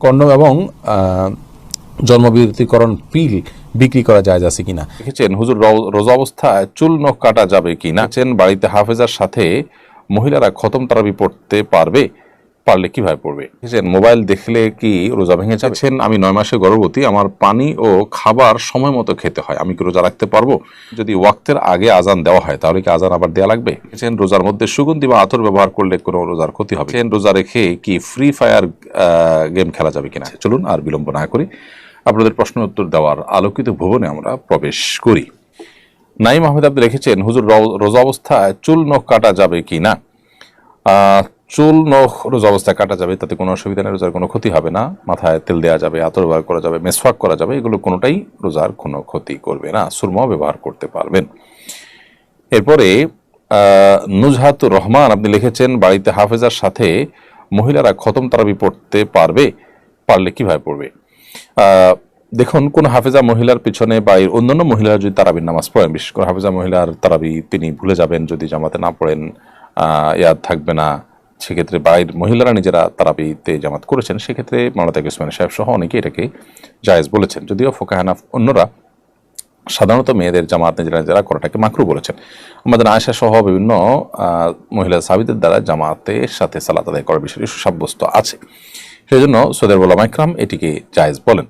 Condom এবং জন্মবিরতিকরণ পিল বিক্রি করা যায় আছে কিনা? দেখেছেন, হুজুর রোজা অবস্থায় চুল নখ কাটা যাবে কিনা? চেন বাড়িতে হাফেজার সাথে মহিলারা খতম তারাবি পড়তে পারবে? পারলে কীভাবে পড়বে? মোবাইল দেখলে কি রোজা ভেঙে যাচ্ছেন আমি নয় মাসে গর্ভবতী আমার পানি ও খাবার সময় মতো খেতে হয়। আমি কি রোজা রাখতে পারব? যদি ওয়াক্তের আগে আজান দেওয়া হয় তাহলে কি আজান আবার দেওয়া লাগবে? রোজার মধ্যে সুগন্ধি বা আতর ব্যবহার করলে কোনো রোজার ক্ষতি হবে রোজা রেখে কি ফ্রি ফায়ার গেম খেলা যাবে কিনা? চলুন আর বিলম্ব না করি। আপনাদের প্রশ্ন উত্তর দেওয়ার আলোকিত ভুবনে আমরা প্রবেশ করি। নাইম আহমেদ আপনি লিখেছেন হুজুর রোজা অবস্থায় চুল নখ কাটা যাবে কি না চুল, নখ, রোজা অবস্থায় কাটা যাবে, তাতে কোনো অসুবিধা নেই, রোজার কোনো ক্ষতি হবে না। মাথায় তেল দেওয়া যাবে, আতর ব্যবহার করা যাবে, মেসওয়াক করা যাবে, এগুলো কোনোটাই রোজার কোনো ক্ষতি করবে না। সুরমাও ব্যবহার করতে পারবেন। এরপরে নুজহাতুর রহমান, আপনি লিখেছেন, বাড়িতে হাফেজার সাথে মহিলারা খতম তারাবি পড়তে পারবে? পারলে কীভাবে পড়বে? দেখুন, কোন হাফেজা মহিলার পিছনে বা এর অন্যান্য মহিলারা যদি তারাবির নামাজ পড়েন, বিশেষ করে হাফেজা মহিলার তারাবি তিনি ভুলে যাবেন, যদি জামাতে না পড়েন ইয়াদ থাকবে না। সেক্ষেত্রে বাইর মহিলারা নিজেরা তারাবিতে জামাত করেছেন, সেক্ষেত্রে মাওলানা তাকে উসমান সাহেব সহ অনেকে এটাকে জায়েজ বলেছেন। যদিও ফোকাহানা অন্যরা সাধারণত মেয়েদের জামাত নিজেরা নিজেরা করাটাকে মাকরু বলেছেন। আমাদের আয়সা সহ বিভিন্ন মহিলা সাবিদের দ্বারা জামাতের সাথে সালাত আদায় করার বিষয়টি সুসাব্যস্ত আছে। সেই জন্য সৈদের বলাম ইকরাম এটিকে জায়েজ বলেন।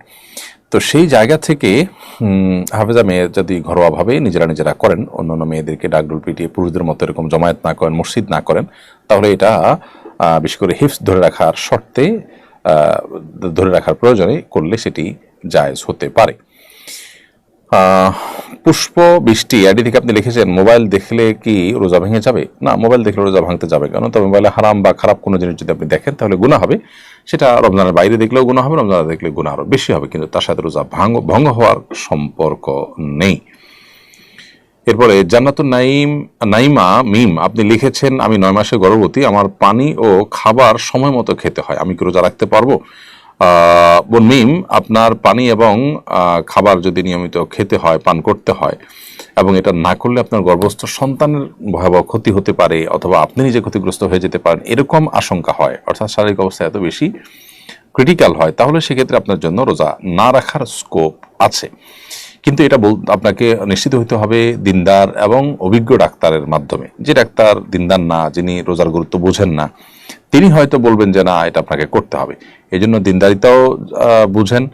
তো সেই জায়গা থেকে হাফেজা মেয়ে যদি ঘরোয়াভাবে নিজেরা নিজেরা করেন অন্য অন্য মেয়েদেরকে ডাকডুল পিটিয়ে পুরুষদের মতো এরকম জমায়েত না করেন, মসজিদ না করেন, তাহলে এটা বিশেষ করে হিফস ধরে রাখার শর্তে ধরে রাখার প্রয়োজনে করলে সেটি জায়জ হতে পারে। পুষ্প, বৃষ্টি, আইডি থেকে আপনি লিখেছেন, মোবাইল দেখলে কি রোজা ভেঙে যাবে? না, মোবাইল দেখলে রোজা ভাঙতে যাবে কেন? তবে মোবাইলে হারাম বা খারাপ কোনো জিনিস যদি আপনি দেখেন, তাহলে গুণা হবে। সেটা রমজানের বাইরে দেখলেও গুণা হবে, রমজানে দেখলে গুণা আরও বেশি হবে, কিন্তু তার সাথে রোজা ভাঙ, ভঙ্গ হওয়ার সম্পর্ক নেই। এরপরে, জান্নাতুন নাইম নাইমা মিম, আপনি লিখেছেন, আমি নয় মাসে গর্ভবতী, আমার পানি ও খাবার সময় মতো খেতে হয়। আমি কি রোজা রাখতে পারব? বোন মিম, আপনার পানি এবং খাবার যদি নিয়মিত খেতে হয়, পান করতে হয়, এবং এটা না করলে আপনার গর্ভস্থ সন্তানের ভয়াবহ ক্ষতি হতে পারে, অথবা আপনি নিজে ক্ষতিগ্রস্ত হয়ে যেতে পারেন, এরকম আশঙ্কা হয়, অর্থাৎ শারীরিক অবস্থা এত বেশি ক্রিটিক্যাল হয়, তাহলে সেক্ষেত্রে আপনার জন্য রোজা না রাখার স্কোপ আছে। কিন্তু এটা বল, আপনাকে নিশ্চিত হতে হবে দিনদার এবং অভিজ্ঞ ডাক্তারের মাধ্যমে। যে ডাক্তার দিনদার না, যিনি রোজার গুরুত্ব বোঝেন না, তিনি হয়তো বলবেন যে, না, এটা আপনাকে করতে হবে। এই জন্য দিনদারিতাও বুঝেন,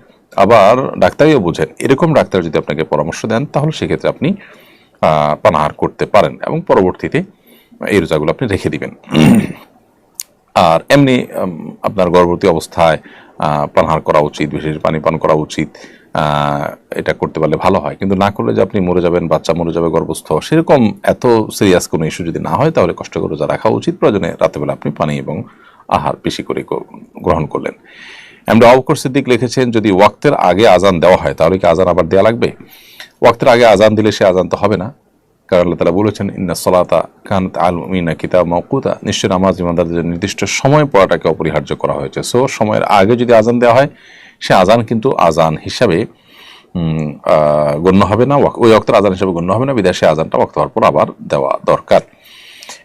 আবার ডাক্তারিও বুঝেন। এরকম ডাক্তার যদি আপনাকে পরামর্শ দেন, তাহলে সেক্ষেত্রে আপনি পানাহার করতে পারেন এবং পরবর্তীতে এই রোজাগুলো আপনি রেখে দিবেন। আর এমনি আপনার গর্ভবতী অবস্থায় পানাহার করা উচিত, বিশেষ পানি পান করা উচিত এটা করতে পারলে ভালো হয়। কিন্তু না করলে যে আপনি মরে যাবেন, বাচ্চা মরে যাবে, গর্ভস্থ, সেরকম এত সিরিয়াস কোনো ইস্যু যদি না হয়, তাহলে কষ্ট করে রোজা রাখা উচিত। প্রয়োজনে রাতেবেলা আপনি পানি এবং আহার বেশি করে গ্রহণ করলেন। আমরা অবকর সিদ্দিক লিখেছেন, যদি ওয়াক্তের আগে আজান দেওয়া হয়, তাহলে কি আজান আবার দেওয়া লাগবে? ওয়াক্তের আগে আজান দিলে সে আজান তো হবে না। কারণ আল্লাহ তালা বলেছেন, ইন্না সলাতা আল আলমিনা কিতাব মকুতা নিশ্চয় নামাজ ইমানদারদের নির্দিষ্ট সময় পড়াটাকে অপরিহার্য করা হয়েছে। সো, সময়ের আগে যদি আজান দেওয়া হয় সে আজান কিন্তু আজান হিসাবে গণ্য হবে না ওই অক্তের আজান হিসাবে গণ্য হবে না বিদেশে আজানটা ওয়াক্ত হওয়ার পর আবার দেওয়া দরকার।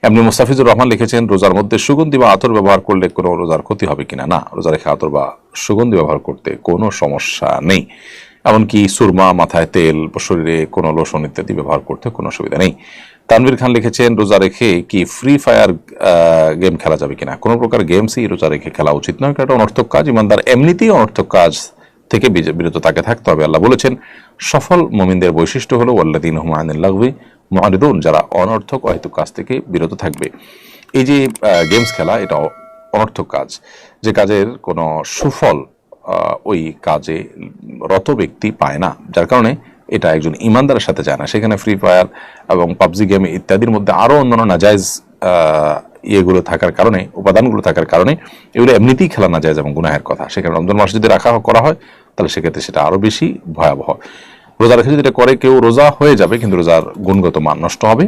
এমনি মুস্তাফিজুর রহমান লিখেছেন, রোজার মধ্যে সুগন্ধি বা আতর ব্যবহার করলে কোনো রোজার ক্ষতি হবে কিনা? না, রোজা রেখে আতর বা সুগন্ধি ব্যবহার করতে কোনো সমস্যা নেই। এমনকি সুরমা, মাথায় তেল, শরীরে কোনো লোশন ইত্যাদি ব্যবহার করতে কোনো অসুবিধা নেই। তানভীর খান লিখেছেন, রোজা রেখে কি ফ্রি ফায়ার গেম খেলা যাবে কিনা? কোনো প্রকার গেমসই রোজা রেখে খেলা উচিত নয়, কারণ অনর্থক কাজ। ইমানদার এমনিতেই অনর্থক কাজ থেকে বিরত তাকে থাকতে হবে। আল্লাহ বলেছেন, সফল মোমিনদের বৈশিষ্ট্য হলো ওয়াল্লাদিন হুমায়ুন লাগবে মহানিদুন যারা অনর্থক অহেতুক কাজ থেকে বিরত থাকবে। এই যে গেমস খেলা, এটা অনর্থক কাজ। যে কাজের কোনো সুফল ওই কাজে রত ব্যক্তি পায় না, যার কারণে এটা একজন ইমানদারের সাথে যায় না। সেখানে ফ্রি ফায়ার এবং পাবজি গেম ইত্যাদির মধ্যে আরও অন্যান্য নাজায়জ ইয়েগুলো থাকার কারণে, উপাদানগুলো থাকার কারণে এগুলো এমনিতেই খেলা না যায় এবং গুনাহের কথা। সেখানে রমজান মাস যদি রাখা করা হয়, তাহলে সেক্ষেত্রে সেটা আরও বেশি ভয়াবহ। রোজা রেখে যদি এটা করে, কেউ রোজা হয়ে যাবে, কিন্তু রোজার গুণগত মান নষ্ট হবে।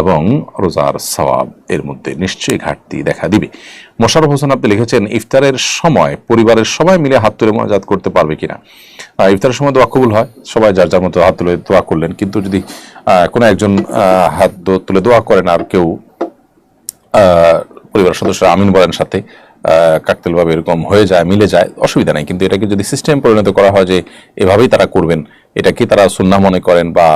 এবং রোজার সওয়াব এর মধ্যে নিশ্চয়ই ঘাটতি দেখা দিবে। মোশারফ হোসেন আপনি লিখেছেন, ইফতারের সময় পরিবারের সবাই মিলে হাত তুলে মোনাজাত করতে পারবে কিনা? ইফতারের সময় দোয়া কবুল হয়, সবাই যার যার মতো হাত তুলে দোয়া করলেন। কিন্তু যদি কোনো একজন হাত তুলে দোয়া করেন আর কেউ পরিবারের সদস্যরা আমিন বলেন সাথে কাকতেলভাবে এরকম হয়ে যায়, মিলে যায়, অসুবিধা নেই। কিন্তু এটাকে যদি সিস্টেম পরিণত করা হয় যে এভাবেই তারা করবেন এটা কি তারা সুন্না মনে করেন বা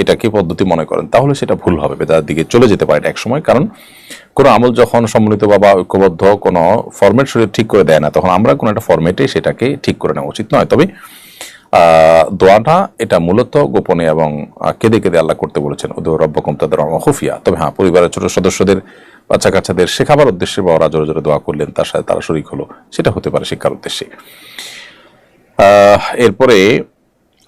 এটা কি পদ্ধতি মনে করেন? তাহলে সেটা ভুল হবে, বেদার দিকে চলে যেতে পারে এক সময় কারণ কোনো আমল যখন সম্মিলিত বা ঐক্যবদ্ধ কোনো ফরম্যাট শরীর ঠিক করে দেয় না, তখন আমরা কোনো একটা ফরম্যাটে সেটাকে ঠিক করে নেওয়া উচিত নয়। তবে দোয়াটা এটা মূলত গোপনে এবং কেঁদে কেঁদে আল্লাহ করতে বলেছেন ওদের রব্বকম তাদের খুফিয়া। তবে হ্যাঁ পরিবারের ছোট সদস্যদের বাচ্চা কাচ্চাদের শেখাবার উদ্দেশ্যে বা, ওরা জোরে জোরে দোয়া করলেন, তার সাথে তারা শরিক হলো, সেটা হতে পারে শিক্ষার উদ্দেশ্যে। এরপরে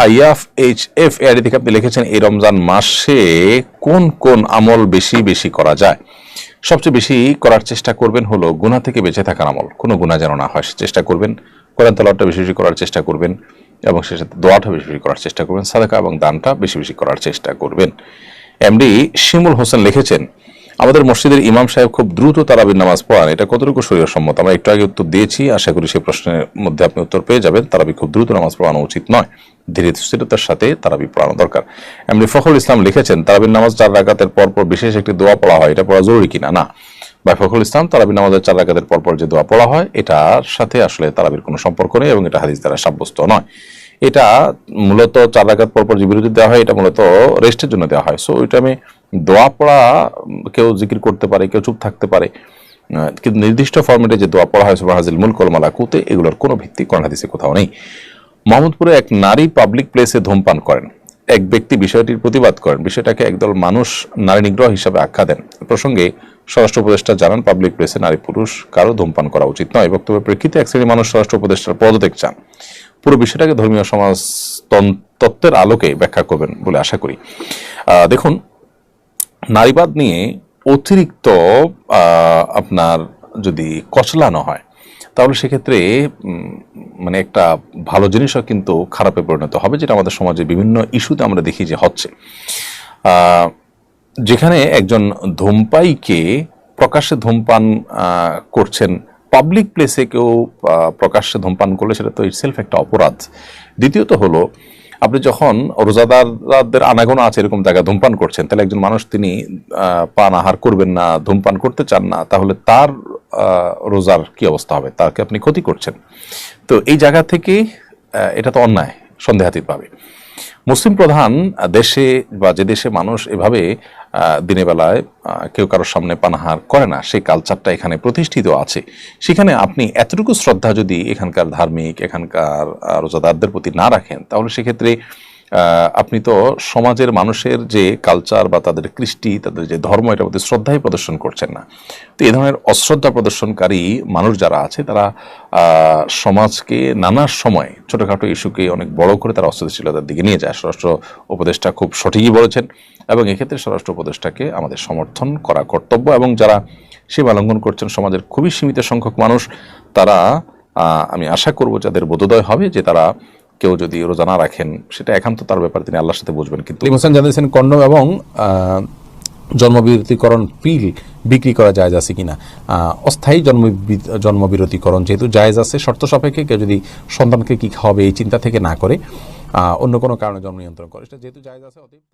আইয়াফ এইচ এফ এআডি থেকে আপনি লিখেছেন, এই রমজান মাসে কোন কোন আমল বেশি বেশি করা যায়? সবচেয়ে বেশি করার চেষ্টা করবেন হলো গুণা থেকে বেঁচে থাকার আমল। কোনো গুণা যেন না হয় চেষ্টা করবেন। কোরআন তলাটা বেশি বেশি করার চেষ্টা করবেন এবং সে সাথে দোয়াটা বেশি বেশি করার চেষ্টা করবেন, সাদাকা এবং দানটা বেশি বেশি করার চেষ্টা করবেন। এমডি শিমুল হোসেন লিখেছেন, আমাদের মসজিদের ইমাম সাহেব খুব দ্রুত তারাবির নামাজ পড়ান। এটা কতটুকু সম্মত আমরা একটু আগে উত্তর দিয়েছি, আশা করি সেই প্রশ্নের মধ্যে আপনি উত্তর পেয়ে যাবেন। তারাবি খুব দ্রুত নামাজ পড়ানো উচিত নয়। ধীরে স্থিরতার সাথে তারাবি পড়ানো দরকার। এমনি ফখরুল ইসলাম লিখেছেন, তারাবির নামাজ চার রাকাতের পর পর বিশেষ একটি দোয়া পড়া হয়, এটা পড়া জরুরি কিনা? না। বা ফখরুল ইসলাম তারাবি নামাজের চার রাকাতের পর পর যে দোয়া পড়া হয়, এটার সাথে আসলে তারাবির কোনো সম্পর্ক নেই এবং এটা হাদিস দ্বারা সাব্যস্ত নয়। এটা মূলত চার রাকাত পর পর যে বিরতি দেওয়া হয়, এটা মূলত রেস্টের জন্য দেওয়া হয়। সো ওই টাইমে দোয়া পড়া, কেউ জিকির করতে পারে, কেউ চুপ থাকতে পারে কিন্তু নির্দিষ্ট ফরম্যাটে যে দোয়া পড়া হয় সুবাহ হাজিল মুল কলমালা কুতে এগুলোর কোনো ভিত্তি কোন হাদিসে কোথাও নেই। মোহাম্মদপুরে এক নারী পাবলিক প্লেসে ধূমপান করেন। এক ব্যক্তি বিষয়টির প্রতিবাদ করেন। বিষয়টাকে একদল মানুষ নারী নিগ্রহ হিসাবে আখ্যা দেন। প্রসঙ্গে স্বরাষ্ট্র উপদেষ্টা জানান পাবলিক প্লেসে নারী পুরুষ কারও ধূমপান করা উচিত নয়। বক্তব্যের প্রেক্ষিতে এক শ্রেণির মানুষ স্বরাষ্ট্র উপদেষ্টার পদত্যাগ চান। পুরো বিষয়টাকে ধর্মীয় সমাজ তত্ত্বের আলোকে ব্যাখ্যা করবেন বলে আশা করি। দেখুন, নারীবাদ নিয়ে অতিরিক্ত আপনার যদি কচলানো হয়, তাহলে সেক্ষেত্রে মানে একটা ভালো জিনিসও কিন্তু খারাপে পরিণত হবে, যেটা আমাদের সমাজে বিভিন্ন ইস্যুতে আমরা দেখি যে হচ্ছে। যেখানে একজন ধূমপাইকে প্রকাশ্যে ধূমপান করছেন পাবলিক প্লেসে কেউ প্রকাশ্যে ধূমপান করলে সেটা তো ইটসেলফ একটা অপরাধ। দ্বিতীয়ত হলো, আপনি যখন রোজাদারদের আনাগোনা আছে এরকম জায়গায় ধূমপান করছেন, তাহলে একজন মানুষ তিনি পান আহার করবেন না, ধূমপান করতে চান না, তাহলে তার রোজার কি অবস্থা হবে? তাকে আপনি ক্ষতি করছেন? তো এই জায়গা থেকে এটা তো অন্যায়, সন্দেহাতীতভাবে। মুসলিম প্রধান দেশে বা যে দেশে মানুষ এভাবে দিনের বেলায় কেউ কারোর সামনে পানাহার করে না, সেই কালচারটা এখানে প্রতিষ্ঠিত আছে। সেখানে আপনি এতটুকু শ্রদ্ধা যদি এখানকার ধার্মিক, এখানকার রোজাদারদের প্রতি না রাখেন, তাহলে সেক্ষেত্রে আপনি তো সমাজের মানুষের যে কালচার বা তাদের কৃষ্টি, তাদের যে ধর্ম, এটার প্রতি শ্রদ্ধাই প্রদর্শন করছেন না। তো এই ধরনের অশ্রদ্ধা প্রদর্শনকারী মানুষ যারা আছে, তারা সমাজকে নানা সময় ছোটোখাটো ইস্যুকে অনেক বড় করে তারা অস্থিতিশীলতার দিকে নিয়ে যায়। স্বরাষ্ট্র উপদেষ্টা খুব সঠিকই বলেছেন এবং এক্ষেত্রে স্বরাষ্ট্র উপদেষ্টাকে আমাদের সমর্থন করা কর্তব্য এবং যারা সীমা লঙ্ঘন করছেন, সমাজের খুবই সীমিত সংখ্যক মানুষ, তারা আমি আশা করব যাদের বোধোদয় হবে যে তারা কেউ যদি রোজানা রাখেন, সেটা একান্ত তার ব্যাপারে, তিনি আল্লাহর সাথে বুঝবেন। কিন্তু হোসেন জানিয়েছেন কন্ডম এবং জন্মবিরতিকরণ পিল বিক্রি করা জায়েজ আছে কিনা। অস্থায়ী জন্ম জন্মবিরতিকরণ যেহেতু জায়েজ আছে, শর্ত সাপেক্ষে কেউ যদি সন্তানকে কী খাওয়াবে এই চিন্তা থেকে না করে অন্য কোনো কারণে জন্ম নিয়ন্ত্রণ করে, সেটা যেহেতু জায়েজ আছে, অতএব